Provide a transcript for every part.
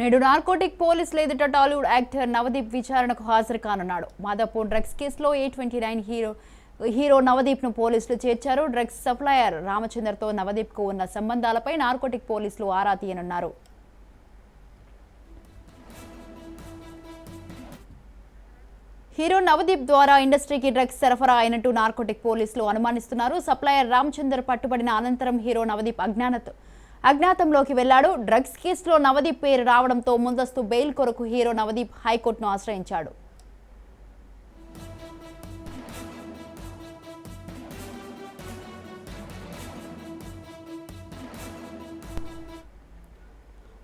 నేడు నార్కోటిక్ పోలీసులు ఎదుట టాలీవుడ్ యాక్టర్ నవదీప్ విచారణకు హాజరు కానున్నాడు. మాదాపూర్ డ్రగ్స్ కేసులో A twenty nine hero hero నవదీప్ను పోలీసులు చేర్చారు. డ్రగ్స్ సప్లయర్ రామచందర్తో నవదీప్కు ఉన్న సంబంధాలపై నార్కోటిక్ పోలీసులు ఆరా తీయనున్నారు. హీరో నవదీప్ ద్వారా ఇండస్ట్రీకి డ్రగ్స్ సరఫరా అయినట్టు నార్కోటిక్ పోలీసులు అనుమానిస్తున్నారు. సప్లయర్ రామచందర్ పట్టుబడిన అనంతరం హీరో నవదీప్ అజ్ఞానతో అజ్ఞాతంలోకి వెళ్ళాడు. డ్రగ్స్ కేసులో నవదీప్ పేరు రావడంతో ముందస్తు బెయిల్ కొరకు హీరో నవదీప్ హైకోర్టును ఆశ్రయించాడు.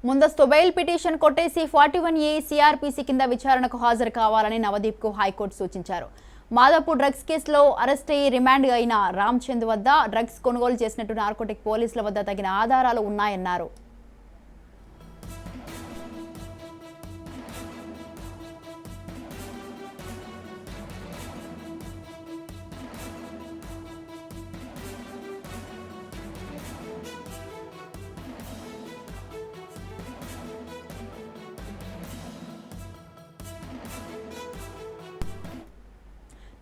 ముందస్తు బెయిల్ పిటిషన్ కొట్టేసి ఫార్టీ వన్ ఏ సిఆర్పిసి కింద విచారణకు హాజరు కావాలని నవదీప్కు హైకోర్టు సూచించారు. మాదాపూర్ డ్రగ్స్ కేసులో అరెస్ట్ అయ్యి రిమాండ్ అయిన రామ్చంద్ వద్ద డ్రగ్స్ కొనుగోలు చేసినట్టు నార్కోటిక్ పోలీసుల వద్ద తగిన ఆధారాలు ఉన్నాయన్నారు.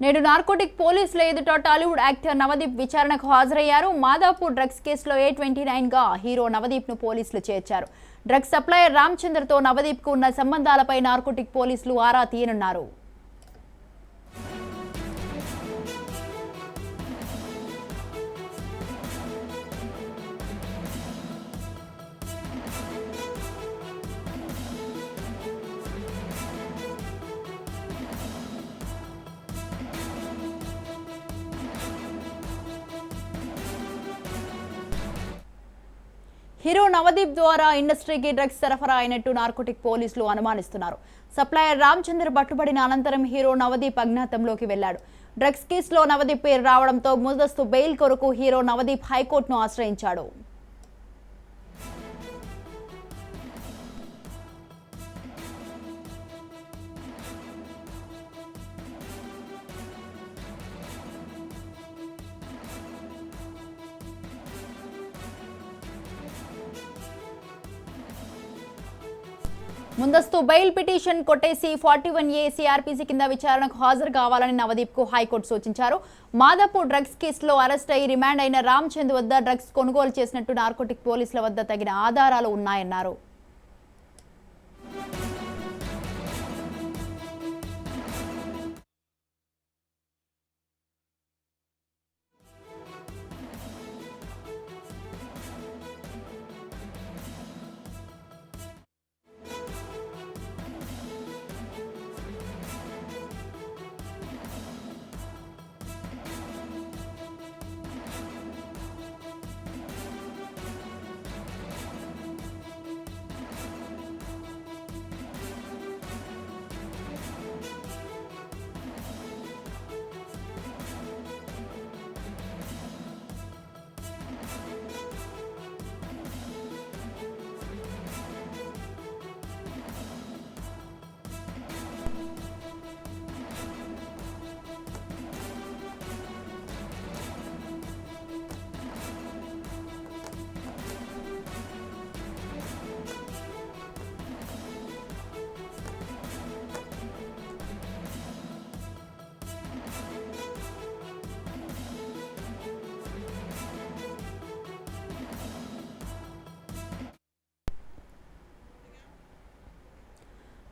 నేడు నార్కోటిక్ పోలీసుల ఎదుట టాలీవుడ్ యాక్టర్ నవదీప్ విచారణకు హాజరయ్యారు. మాదాపూర్ డ్రగ్స్ కేసులో ఏ ట్వంటీ నైన్గా హీరో నవదీప్ను పోలీసులు చేర్చారు. డ్రగ్స్ సప్లయర్ రామచంద్రతో నవదీప్కు ఉన్న సంబంధాలపై నార్కోటిక్ పోలీసులు ఆరా తీయనున్నారు. హీరో నవదీప్ ద్వారా ఇండస్ట్రీకి డ్రగ్స్ సరఫరా అయినట్టు నార్కోటిక్ పోలీసులు అనుమానిస్తున్నారు. సప్లయర్ రామచంద్ర పట్టుబడిన అనంతరం హీరో నవదీప్ అజ్ఞాతంలోకి వెళ్ళాడు డ్రగ్స్ కేసులో నవదీప్ పేరు రావడంతో ముందస్తు బెయిల్ కొరకు హీరో నవదీప్ హైకోర్టును ఆశ్రయించాడు. ముందస్తు బెయిల్ పిటిషన్ కొట్టేసి ఫార్టీ వన్ ఏ సిఆర్పిసి కింద విచారణకు హాజరు కావాలని నవదీప్కు హైకోర్టు సూచించారు. మాదాపూర్ డ్రగ్స్ కేసులో అరెస్ట్ అయి రిమాండ్ అయిన రామచంద్ వద్ద డ్రగ్స్ కొనుగోలు చేసినట్టు నార్కోటిక్ పోలీసుల వద్ద తగిన ఆధారాలు ఉన్నాయన్నారు.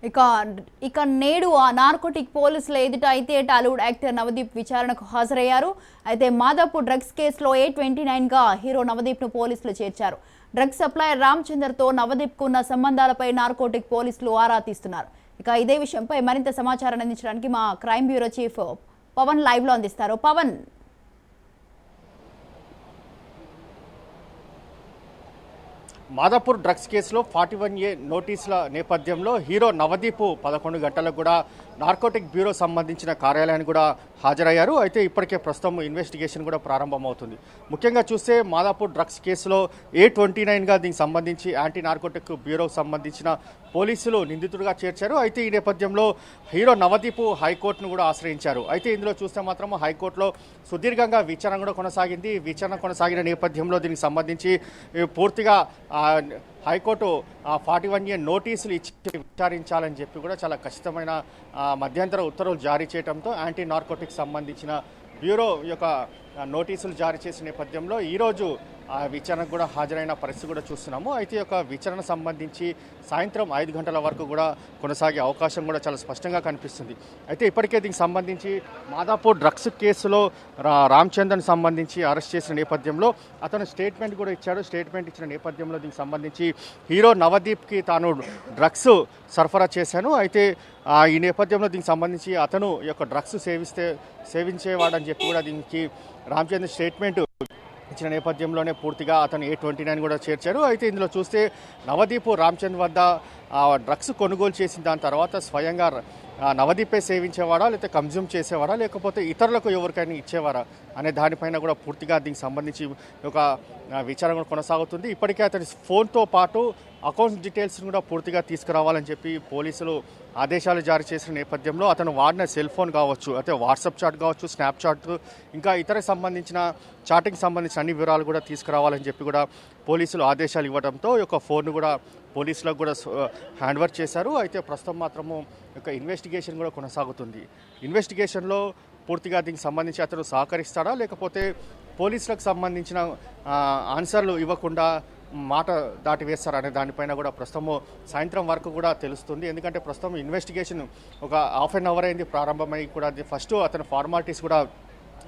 ఇక ఇక నేడు ఆ నార్కోటిక్ పోలీసుల ఎదుట అయితే టాలీవుడ్ యాక్టర్ నవదీప్ విచారణకు హాజరయ్యారు. అయితే మాదాపూర్ డ్రగ్స్ కేసులో ఏ ట్వంటీ నైన్గా హీరో నవదీప్ను పోలీసులు చేర్చారు. డ్రగ్స్ సప్లయర్ రామచందర్తో నవదీప్కు ఉన్న సంబంధాలపై నార్కోటిక్ పోలీసులు ఆరా తీస్తున్నారు. ఇక ఇదే విషయంపై మరింత సమాచారం అందించడానికి మా క్రైమ్ బ్యూరో చీఫ్ పవన్ లైవ్లో అందిస్తారు. పవన్ మాదాపూర్ డ్రగ్స్ కేసులో ఫార్టీ వన్ ఏ నోటీసుల నేపథ్యంలో హీరో నవదీప్ పదకొండు గంటలకు కూడా నార్కోటిక్ బ్యూరో సంబంధించిన కార్యాలయానికి కూడా హాజరయ్యారు. అయితే ఇప్పటికే ప్రస్తుతం ఇన్వెస్టిగేషన్ కూడా ప్రారంభమవుతుంది. ముఖ్యంగా చూస్తే మాదాపూర్ డ్రగ్స్ కేసులో ఏ ట్వంటీ నైన్గా దీనికి సంబంధించి యాంటీ నార్కోటిక్ బ్యూరోకు సంబంధించిన పోలీసులు నిందితుడిగా చేర్చారు. అయితే ఈ నేపథ్యంలో హీరో నవదీప్ హైకోర్టును కూడా ఆశ్రయించారు. అయితే ఇందులో చూస్తే మాత్రం హైకోర్టులో సుదీర్ఘంగా విచారణ కూడా కొనసాగింది. విచారణ కొనసాగిన నేపథ్యంలో దీనికి సంబంధించి పూర్తిగా హైకోర్టు ఫార్టీ వన్ ఇయర్ నోటీసులు ఇచ్చి విచారించాలని చెప్పి కూడా చాలా ఖచ్చితమైన మధ్యంతర ఉత్తర్వులు జారీ చేయడంతో యాంటీ నార్కోటిక్స్ సంబంధించిన బ్యూరో యొక్క నోటీసులు జారీ చేసిన నేపథ్యంలో ఈరోజు ఆ విచారణకు కూడా హాజరైన పరిస్థితి కూడా చూస్తున్నాము. అయితే ఒక యొక్క విచారణ సంబంధించి సాయంత్రం ఐదు గంటల వరకు కూడా కొనసాగే అవకాశం కూడా చాలా స్పష్టంగా కనిపిస్తుంది. అయితే ఇప్పటికే దీనికి సంబంధించి మాదాపూర్ డ్రగ్స్ కేసులో రా- రామచంద్రన్ సంబంధించి అరెస్ట్ చేసిన నేపథ్యంలో అతను స్టేట్మెంట్ కూడా ఇచ్చాడు. స్టేట్మెంట్ ఇచ్చిన నేపథ్యంలో దీనికి సంబంధించి హీరో నవదీప్కి తాను డ్రగ్స్ సరఫరా చేశాను. అయితే ఈ నేపథ్యంలో దీనికి సంబంధించి అతను ఈ యొక్క డ్రగ్స్ సేవిస్తే సేవించేవాడని చెప్పి కూడా దీనికి రామచంద్ర స్టేట్మెంట్ ఇచ్చిన నేపథ్యంలోనే పూర్తిగా అతను ఏ ట్వంటీ నైన్ కూడా చేర్చారు అయితే ఇందులో చూస్తే నవదీప్ రామచంద్ వద్ద ఆ, డ్రగ్స్ కొనుగోలు చేసిన దాని తర్వాత స్వయంగా నవదీపే సేవించేవాడా లేకపోతే కన్జ్యూమ్ చేసేవాడా లేకపోతే ఇతరులకు ఎవరికైనా ఇచ్చేవారా అనే దానిపైన కూడా పూర్తిగా దీనికి సంబంధించి ఒక విచారం కూడా కొనసాగుతుంది. ఇప్పటికే అతని ఫోన్తో పాటు అకౌంట్ డీటెయిల్స్ని కూడా పూర్తిగా తీసుకురావాలని చెప్పి పోలీసులు ఆదేశాలు జారీ చేసిన నేపథ్యంలో అతను వాడిన సెల్ ఫోన్ కావచ్చు అయితే వాట్సాప్ చాట్ కావచ్చు స్నాప్ చాట్ ఇంకా ఇతర సంబంధించిన చాటింగ్ సంబంధించిన అన్ని వివరాలు కూడా తీసుకురావాలని చెప్పి కూడా పోలీసులు ఆదేశాలు ఇవ్వడంతో ఈ యొక్క ఫోన్ కూడా పోలీసులకు కూడా హ్యాండ్ వర్క్ చేశారు. అయితే ప్రస్తుతం మాత్రము ఒక యొక్క ఇన్వెస్టిగేషన్ కూడా కొనసాగుతుంది. ఇన్వెస్టిగేషన్లో పూర్తిగా దీనికి సంబంధించి అతను సహకరిస్తాడా? లేకపోతే పోలీసులకు సంబంధించిన ఆన్సర్లు ఇవ్వకుండా మాట దాటి వేస్తారు అనే దానిపైన కూడా ప్రస్తుతము సాయంత్రం వరకు కూడా తెలుస్తుంది. ఎందుకంటే ప్రస్తుతం ఇన్వెస్టిగేషన్ ఒక హాఫ్ అన్ అవర్ అయింది ప్రారంభమై కూడా ఫస్ట్ అతని ఫార్మాలిటీస్ కూడా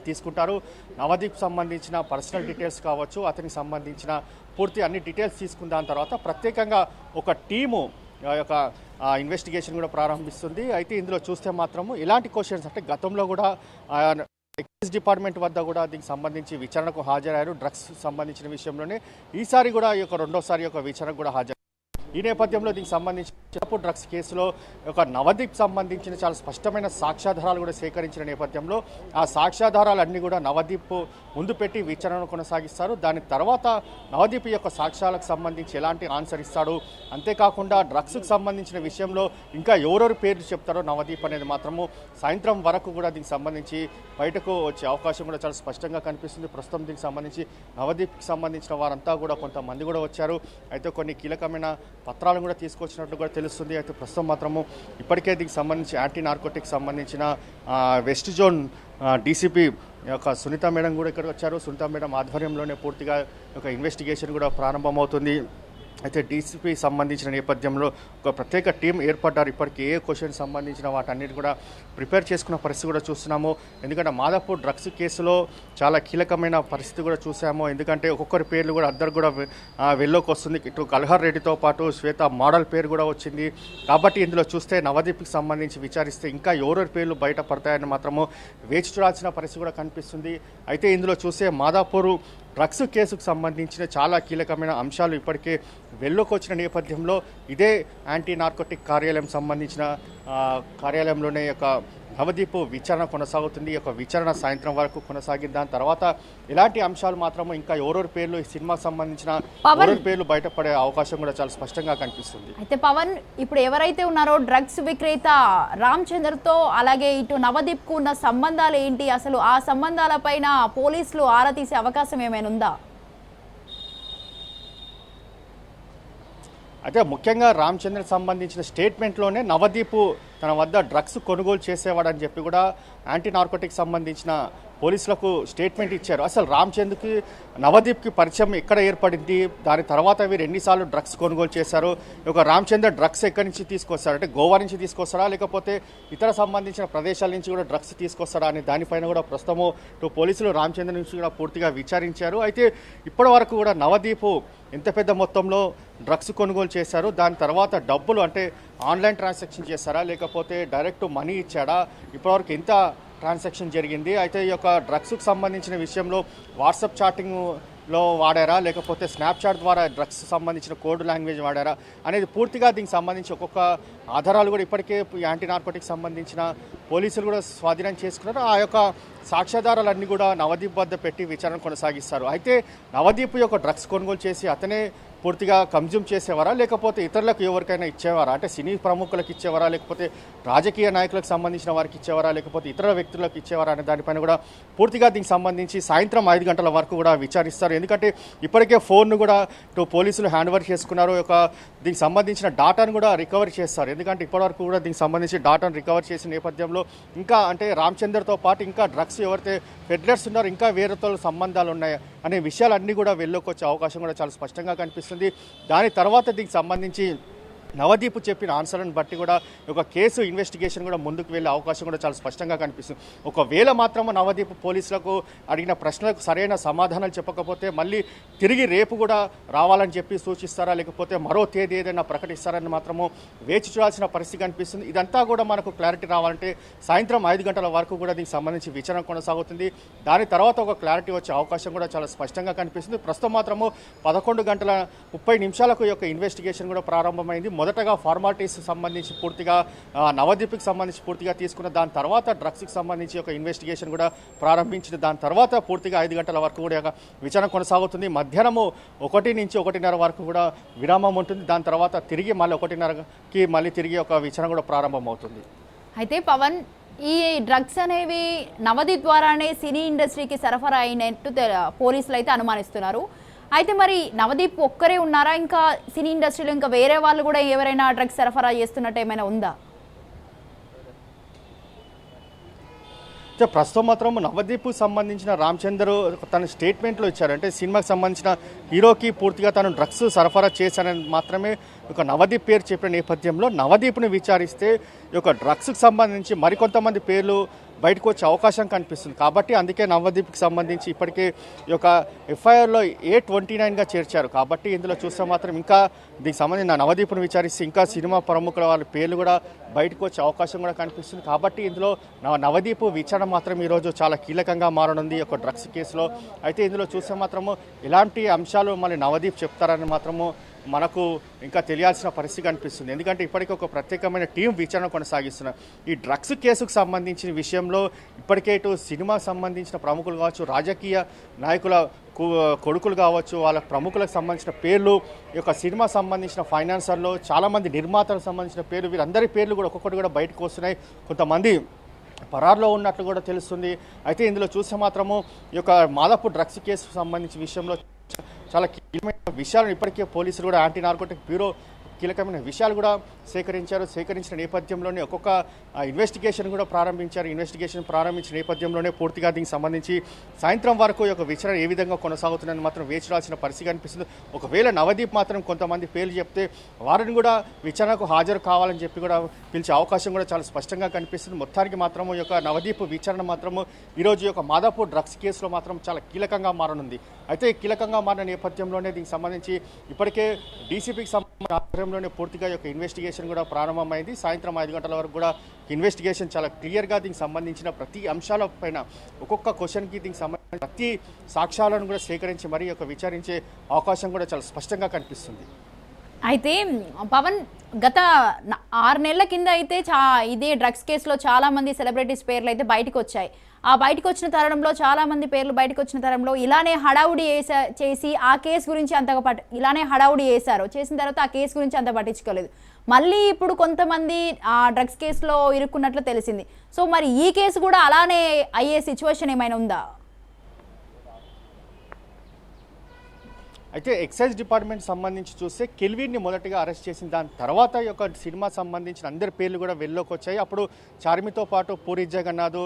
తీసుకుంటారు. నవదీప్ సంబంధించిన పర్సనల్ డీటెయిల్స్ కావచ్చు అతనికి సంబంధించిన పూర్తి అన్ని డీటెయిల్స్ తీసుకున్న దాని తర్వాత ప్రత్యేకంగా ఒక టీము ఆ యొక్క ఇన్వెస్టిగేషన్ కూడా ప్రారంభిస్తుంది. అయితే ఇందులో చూస్తే మాత్రము ఎలాంటి క్వశ్చన్స్ అంటే గతంలో కూడా ఎక్సైజ్ డిపార్ట్మెంట్ వద్ద కూడా దీనికి సంబంధించి విచారణకు హాజరయ్యారు. డ్రగ్స్ సంబంధించిన విషయంలోనే ఈసారి కూడా ఈ యొక్క రెండోసారి యొక్క విచారణకు కూడా హాజరు ఈ నేపథ్యంలో దీనికి సంబంధించి చిన్నప్పుడు డ్రగ్స్ కేసులో ఒక నవదీప్ సంబంధించిన చాలా స్పష్టమైన సాక్ష్యాధారాలు కూడా సేకరించిన నేపథ్యంలో ఆ సాక్ష్యాధారాలు అన్నీ కూడా నవదీప్ ముందు పెట్టి విచారణను కొనసాగిస్తారు. దాని తర్వాత నవదీప్ యొక్క సాక్ష్యాలకు సంబంధించి ఎలాంటి ఆన్సర్ ఇస్తాడు? అంతేకాకుండా డ్రగ్స్కి సంబంధించిన విషయంలో ఇంకా ఎవరెవరు పేర్లు చెప్తారో నవదీప్ అనేది మాత్రము సాయంత్రం వరకు కూడా దీనికి సంబంధించి బయటకు వచ్చే అవకాశం కూడా చాలా స్పష్టంగా కనిపిస్తుంది. ప్రస్తుతం దీనికి సంబంధించి నవదీప్కి సంబంధించిన వారంతా కూడా కొంతమంది కూడా వచ్చారు. అయితే కొన్ని కీలకమైన పత్రాలను కూడా తీసుకొచ్చినట్లు కూడా తెలుస్తుంది. అయితే ప్రస్తుతం మాత్రము ఇప్పటికే దీనికి సంబంధించి యాంటీ నార్కోటిక్ సంబంధించిన వెస్ట్ జోన్ డీసీపీ యొక్క సునీత మేడం కూడా ఇక్కడికి వచ్చారు. సునీత మేడం ఆధ్వర్యంలోనే పూర్తిగా ఒక ఇన్వెస్టిగేషన్ కూడా ప్రారంభమవుతుంది. అయితే డీసీపీ సంబంధించిన నేపథ్యంలో ఒక ప్రత్యేక టీం ఏర్పడ్డారు. ఇప్పటికీ ఏ క్వశ్చన్ సంబంధించిన వాటన్నిటి కూడా ప్రిపేర్ చేసుకున్న పరిస్థితి కూడా చూస్తున్నాము. ఎందుకంటే మాదాపూర్ డ్రగ్స్ కేసులో చాలా కీలకమైన పరిస్థితి కూడా చూసాము. ఎందుకంటే ఒక్కొక్కరి పేర్లు కూడా అద్దరు కూడా వెళ్ళోకి వస్తుంది. ఇటు కల్హర్ రెడ్డితో పాటు శ్వేత మోడల్ పేరు కూడా వచ్చింది. కాబట్టి ఇందులో చూస్తే నవదీప్కి సంబంధించి విచారిస్తే ఇంకా ఎవరెవరి పేర్లు బయటపడతాయని మాత్రము వేచి చూడాల్సిన పరిస్థితి కూడా కనిపిస్తుంది. అయితే ఇందులో చూస్తే మాదాపూర్ డ్రగ్స్ కేసుకు సంబంధించిన చాలా కీలకమైన అంశాలు ఇప్పటికే వెళ్ళకొచ్చిన నేపథ్యంలో ఇదే యాంటీ నార్కోటిక్ కార్యాలయం సంబంధించిన కార్యాలయంలోనే యొక్క నవదీప్ విచారణ కొనసాగుతుంది. యొక్క విచారణ సాయంత్రం వరకు కొనసాగింది దాని తర్వాత ఎలాంటి అంశాలు మాత్రము ఇంకా ఎవరెవరి పేర్లు ఈ సినిమాకి సంబంధించిన. ఎవరెవరి పేర్లు బయటపడే అవకాశం కూడా చాలా స్పష్టంగా కనిపిస్తుంది. అయితే పవన్ ఇప్పుడు ఎవరైతే ఉన్నారో డ్రగ్స్ విక్రేత రామ్ చంద్రతో అలాగే ఇటు నవదీప్కు ఉన్న సంబంధాలు ఏంటి? అసలు ఆ సంబంధాలపైన పోలీసులు ఆరా తీసే అవకాశం ఏమైనా ఉందా? అయితే ముఖ్యంగా రామచంద్ర సంబంధించిన స్టేట్మెంట్లోనే నవదీప్ తన వద్ద డ్రగ్స్ కొనుగోలు చేసేవాడని చెప్పి కూడా యాంటీ నార్కోటిక్ సంబంధించిన పోలీసులకు స్టేట్మెంట్ ఇచ్చారు. అసలు రామచంద్రకి నవదీప్కి పరిచయం ఎక్కడ ఏర్పడింది? దాని తర్వాత వీరు ఎన్నిసార్లు డ్రగ్స్ కొనుగోలు చేశారు? ఒక రామచంద్ర డ్రగ్స్ ఎక్కడి నుంచి తీసుకొస్తారు అంటే గోవా నుంచి తీసుకొస్తాడా? లేకపోతే ఇతర సంబంధించిన ప్రదేశాల నుంచి కూడా డ్రగ్స్ తీసుకొస్తాడా అనే దానిపైన కూడా ప్రస్తుతము ఇటు పోలీసులు రామచంద్ర నుంచి కూడా పూర్తిగా విచారించారు. అయితే ఇప్పటి వరకు కూడా నవదీప్ ఎంత పెద్ద మొత్తంలో డ్రగ్స్ కొనుగోలు చేశారు. దాని తర్వాత డబ్బులు అంటే ఆన్లైన్ ట్రాన్సాక్షన్ చేశారా? లేకపోతే డైరెక్ట్ మనీ ఇచ్చాడా? ఇప్పటివరకు ఎంత ట్రాన్సాక్షన్ జరిగింది. అయితే ఈ యొక్క డ్రగ్స్కి సంబంధించిన విషయంలో వాట్సాప్ చాటింగ్లో వాడారా? లేకపోతే స్నాప్చాట్ ద్వారా డ్రగ్స్ సంబంధించిన కోడ్ లాంగ్వేజ్ వాడారా? అనేది పూర్తిగా దీనికి సంబంధించి ఒక్కొక్క ఆధారాలు కూడా ఇప్పటికే యాంటీ నార్కోటిక్ సంబంధించిన పోలీసులు కూడా స్వాధీనం చేసుకున్నారు. ఆ యొక్క సాక్ష్యాధారాలన్నీ కూడా నవదీప్ వద్ద పెట్టి విచారణ కొనసాగిస్తారు. అయితే నవదీప్ యొక్క డ్రగ్స్ కొనుగోలు చేసి అతనే పూర్తిగా కన్జ్యూమ్ చేసేవారా? లేకపోతే ఇతరులకు ఎవరికైనా ఇచ్చేవారా? అంటే సినీ ప్రముఖులకు ఇచ్చేవారా? లేకపోతే రాజకీయ నాయకులకు సంబంధించిన వారికి ఇచ్చేవారా? లేకపోతే ఇతర వ్యక్తులకు ఇచ్చేవారా? అనే దానిపైన కూడా పూర్తిగా దీనికి సంబంధించి సాయంత్రం ఐదు గంటల వరకు కూడా విచారిస్తారు. ఎందుకంటే ఇప్పటికే ఫోన్ను కూడా ఇటు పోలీసులు హ్యాండ్ ఓవర్ చేసుకున్నారు. ఒక దీనికి సంబంధించిన డాటాను కూడా రికవర్ చేస్తారు. ఎందుకంటే ఇప్పటివరకు కూడా దీనికి సంబంధించి డాటాను రికవర్ చేసిన నేపథ్యంలో ఇంకా అంటే రామచందర్తో పాటు ఇంకా డ్రగ్స్ ఎవరైతే ఫెడరర్స్ ఉన్నారో ఇంకా వేరేతో సంబంధాలు ఉన్నాయి? అనే విషయాలన్నీ కూడా వెళ్ళొకి వచ్చే అవకాశం కూడా చాలా స్పష్టంగా కనిపిస్తుంది. దాని తర్వాత దీనికి సంబంధించి నవదీప్ చెప్పిన ఆన్సర్లను బట్టి కూడా ఒక కేసు ఇన్వెస్టిగేషన్ కూడా ముందుకు వెళ్ళే అవకాశం కూడా చాలా స్పష్టంగా కనిపిస్తుంది. ఒకవేళ మాత్రము నవదీప్ పోలీసులకు అడిగిన ప్రశ్నలకు సరైన సమాధానాలు చెప్పకపోతే మళ్ళీ తిరిగి రేపు కూడా రావాలని చెప్పి సూచిస్తారా? లేకపోతే మరో తేదీ ఏదైనా ప్రకటిస్తారని మాత్రము వేచి చూడాల్సిన పరిస్థితి కనిపిస్తుంది. ఇదంతా కూడా మనకు క్లారిటీ రావాలంటే సాయంత్రం ఐదు గంటల వరకు కూడా దీనికి సంబంధించి విచారణ కొనసాగుతుంది. దాని తర్వాత ఒక క్లారిటీ వచ్చే అవకాశం కూడా చాలా స్పష్టంగా కనిపిస్తుంది. ప్రస్తుతం మాత్రము పదకొండు గంటల ముప్పై నిమిషాలకు యొక్క ఇన్వెస్టిగేషన్ కూడా ప్రారంభమైంది. మొదటగా ఫార్మాలిటీస్ సంబంధించి పూర్తిగా నవదీప్కి సంబంధించి పూర్తిగా తీసుకున్న దాని తర్వాత డ్రగ్స్కి సంబంధించి ఒక ఇన్వెస్టిగేషన్ కూడా ప్రారంభించిన దాని తర్వాత పూర్తిగా ఐదు గంటల వరకు కూడా ఒక విచారణ కొనసాగుతుంది. మధ్యాహ్నము ఒకటి నుంచి ఒకటిన్నర వరకు కూడా విరామం ఉంటుంది. దాని తర్వాత తిరిగి మళ్ళీ ఒకటిన్నరకి మళ్ళీ తిరిగి ఒక విచారణ కూడా ప్రారంభమవుతుంది. అయితే పవన్ ఈ డ్రగ్స్ అనేవి నవది ద్వారానే సినీ ఇండస్ట్రీకి సరఫరా అయినట్టు పోలీసులు అయితే అనుమానిస్తున్నారు. అయితే మరి నవదీప్ ఒక్కరే ఉన్నారా? ఇంకా సినీ ఇండస్ట్రీలో ఇంకా వేరే వాళ్ళు కూడా ఎవరైనా డ్రగ్స్ సరఫరా చేస్తున్నట్టు ఏమైనా ఉందా? ప్రస్తుతం మాత్రం నవదీప్ సంబంధించిన రామచందర్ తన స్టేట్మెంట్లో ఇచ్చారంటే సినిమాకి సంబంధించిన హీరోకి పూర్తిగా తను డ్రగ్స్ సరఫరా చేశానని మాత్రమే ఒక నవదీప్ పేరు చెప్పిన నేపథ్యంలో నవదీప్ని విచారిస్తే ఈ యొక్క డ్రగ్స్కి సంబంధించి మరికొంతమంది పేర్లు బయటకు వచ్చే అవకాశం కనిపిస్తుంది. కాబట్టి అందుకే నవదీప్కి సంబంధించి ఇప్పటికే ఈ యొక్క ఎఫ్ఐఆర్లో ఏ ట్వంటీ నైన్గా చేర్చారు. కాబట్టి ఇందులో చూస్తే మాత్రం ఇంకా దీనికి సంబంధించిన నవదీప్ను విచారిస్తే ఇంకా సినిమా ప్రముఖుల వాళ్ళ పేర్లు కూడా బయటకు వచ్చే అవకాశం కూడా కనిపిస్తుంది. కాబట్టి ఇందులో నవ నవదీప్ విచారణ మాత్రం ఈరోజు చాలా కీలకంగా మారనుంది ఒక డ్రగ్స్ కేసులో. అయితే ఇందులో చూస్తే మాత్రము ఇలాంటి అంశాలు మళ్ళీ నవదీప్ చెప్తారని మాత్రము మనకు ఇంకా తెలియాల్సిన పరిస్థితి కనిపిస్తుంది. ఎందుకంటే ఇప్పటికే ఒక ప్రత్యేకమైన టీం విచారణ కొనసాగిస్తున్నారు. ఈ డ్రగ్స్ కేసుకు సంబంధించిన విషయంలో ఇప్పటికే ఇటు సినిమాకు సంబంధించిన ప్రముఖులు కావచ్చు రాజకీయ నాయకుల కు- కొడుకులు కావచ్చు వాళ్ళ ప్రముఖులకు సంబంధించిన పేర్లు ఈ యొక్క సినిమా సంబంధించిన ఫైనాన్సర్లు చాలామంది నిర్మాతలకు సంబంధించిన పేర్లు వీరందరి పేర్లు కూడా ఒక్కొక్కటి కూడా బయటకు వస్తున్నాయి. కొంతమంది పరారులో ఉన్నట్లు కూడా తెలుస్తుంది. అయితే ఇందులో చూస్తే మాత్రము ఈ యొక్క మాదాపూర్ డ్రగ్స్ కేసుకు సంబంధించిన విషయంలో చాలా కీలకమైన విషయాలను ఇప్పటికే పోలీసులు కూడా యాంటీ నార్కోటిక్ బ్యూరో కీలకమైన విషయాలు కూడా సేకరించారు. సేకరించిన నేపథ్యంలోనే ఒక్కొక్క ఇన్వెస్టిగేషన్ కూడా ప్రారంభించారు. ఇన్వెస్టిగేషన్ ప్రారంభించిన నేపథ్యంలోనే పూర్తిగా దీనికి సంబంధించి సాయంత్రం వరకు యొక్క విచారణ ఏ విధంగా కొనసాగుతుందని మాత్రం వేచి రాల్సిన పరిస్థితి కనిపిస్తుంది. ఒకవేళ నవదీప్ మాత్రం కొంతమంది పేర్లు చెప్తే వారిని కూడా విచారణకు హాజరు కావాలని చెప్పి కూడా పిలిచే అవకాశం కూడా చాలా స్పష్టంగా కనిపిస్తుంది. మొత్తానికి మాత్రము ఈ యొక్క నవదీప్ విచారణ మాత్రము ఈరోజు యొక్క మాదాపూర్ డ్రగ్స్ కేసులో మాత్రం చాలా కీలకంగా మారనుంది. అయితే కీలకంగా మారిన నేపథ్యంలోనే దీనికి సంబంధించి ఇప్పటికే డీసీపీకి సంబంధించిన సమయంలోనే పూర్తిగా యొక్క ఇన్వెస్టిగేషన్ కూడా ప్రారంభమైంది. సాయంత్రం ఐదు గంటల వరకు కూడా ఇన్వెస్టిగేషన్ చాలా క్లియర్గా దీనికి సంబంధించిన ప్రతి అంశాల పైన ఒక్కొక్క క్వశ్చన్కి దీనికి సంబంధించిన ప్రతి సాక్ష్యాలను కూడా సేకరించి మరీ యొక్క విచారించే అవకాశం కూడా చాలా స్పష్టంగా కనిపిస్తుంది. అయితే పవన్ గత ఆరు నెలల కింద అయితే చా ఇదే డ్రగ్స్ కేసులో చాలామంది సెలబ్రిటీస్ పేర్లు అయితే బయటకు వచ్చాయి ఆ బయటకు వచ్చిన తరుణంలో చాలా మంది పేర్లు బయటకు వచ్చిన తరుణంలో ఇలానే హడావుడి వేసా చేసి ఆ కేసు గురించి అంతగా పట్ ఇలానే హడావుడి చేశారు చేసిన తర్వాత ఆ కేసు గురించి అంత పట్టించుకోలేదు. మళ్ళీ ఇప్పుడు కొంతమంది ఆ డ్రగ్స్ కేసులో ఇరుక్కున్నట్లు తెలిసింది. సో మరి ఈ కేసు కూడా అలానే అయ్యే సిచ్యువేషన్ ఏమైనా ఉందా? అయితే ఎక్సైజ్ డిపార్ట్మెంట్ సంబంధించి చూస్తే కెల్విన్ని మొదటగా అరెస్ట్ చేసిన దాని తర్వాత యొక్క సినిమా సంబంధించిన అందరి పేర్లు కూడా వెళ్ళలోకి వచ్చాయి అప్పుడు చార్మితో పాటు పూరి జగన్నాథ్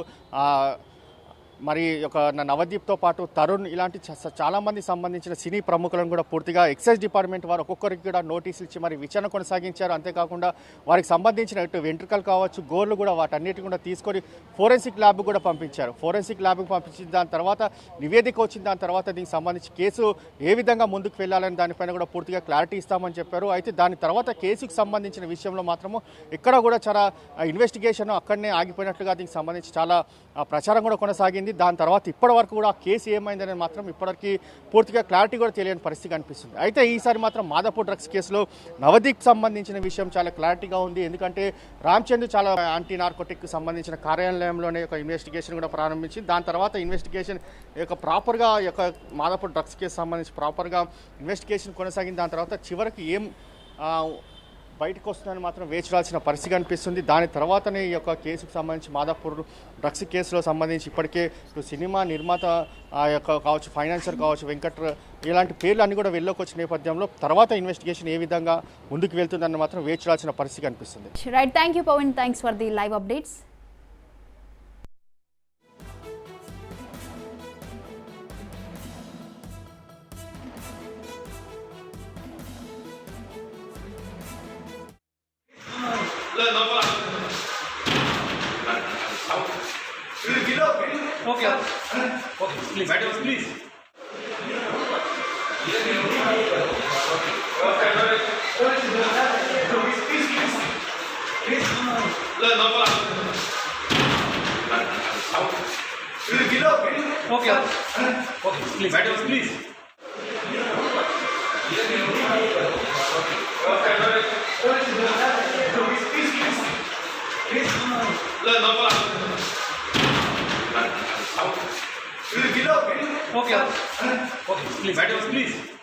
మరి ఒక నవదీప్తో పాటు తరుణ్ ఇలాంటి చ- చాలామంది సంబంధించిన సినీ ప్రముఖులను కూడా పూర్తిగా ఎక్సైజ్ డిపార్ట్మెంట్ వారు ఒక్కొక్కరికి కూడా నోటీసులు ఇచ్చి మరి విచారణ కొనసాగించారు. అంతేకాకుండా వారికి సంబంధించిన వెంట్రుకలు కావచ్చు గోర్లు కూడా వాటన్నిటి కూడా తీసుకొని ఫోరెన్సిక్ ల్యాబ్ కూడా పంపించారు. ఫోరెన్సిక్ ల్యాబ్కి పంపించిన దాని తర్వాత నివేదిక వచ్చిన దాని తర్వాత దీనికి సంబంధించి కేసు ఏ విధంగా ముందుకు వెళ్ళాలని దానిపైన కూడా పూర్తిగా క్లారిటీ ఇస్తామని చెప్పారు. అయితే దాని తర్వాత కేసుకు సంబంధించిన విషయంలో మాత్రము ఇక్కడ కూడా చాలా ఇన్వెస్టిగేషన్ అక్కడనే ఆగిపోయినట్లుగా దీనికి సంబంధించి చాలా ప్రచారం కూడా కొనసాగింది. జరిగింది. దాని తర్వాత ఇప్పటి వరకు కూడా ఆ కేసు ఏమైందనేది మాత్రం ఇప్పటివరకు పూర్తిగా క్లారిటీ కూడా తెలియని పరిస్థితి కనిపిస్తుంది. అయితే ఈసారి మాత్రం మాదాపూర్ డ్రగ్స్ కేసులో నవదీప్ సంబంధించిన విషయం చాలా క్లారిటీగా ఉంది. ఎందుకంటే రామ్చంద్ చాలా యాంటీ నార్కోటిక్ సంబంధించిన కార్యాలయంలోనే ఒక ఇన్వెస్టిగేషన్ కూడా ప్రారంభించి దాని తర్వాత ఇన్వెస్టిగేషన్ యొక్క ప్రాపర్గా యొక్క మాదాపూర్ డ్రగ్స్ కేసు సంబంధించి ప్రాపర్గా ఇన్వెస్టిగేషన్ కొనసాగింది. దాని తర్వాత చివరికి ఏం బయటకు వస్తుందని మాత్రం వేచి రాల్సిన పరిస్థితి కనిపిస్తుంది. దాని తర్వాతనే ఈ యొక్క కేసుకు సంబంధించి మాదాపూర్ డ్రగ్స్ కేసులో సంబంధించి ఇప్పటికే సినిమా నిర్మాత ఆ యొక్క కావచ్చు ఫైనాన్సర్ కావచ్చు వెంకట్ ఇలాంటి పేర్లు అన్ని కూడా వెళ్ళలోకి వచ్చిన నేపథ్యంలో తర్వాత ఇన్వెస్టిగేషన్ ఏ విధంగా ముందుకు వెళ్తుందని మాత్రం వేచి చూడాల్సిన పరిస్థితి కనిపిస్తుంది. Right thank you Pawan thanks for the live updates Okay. Okay madam please okay okay madam please please. Madam, please.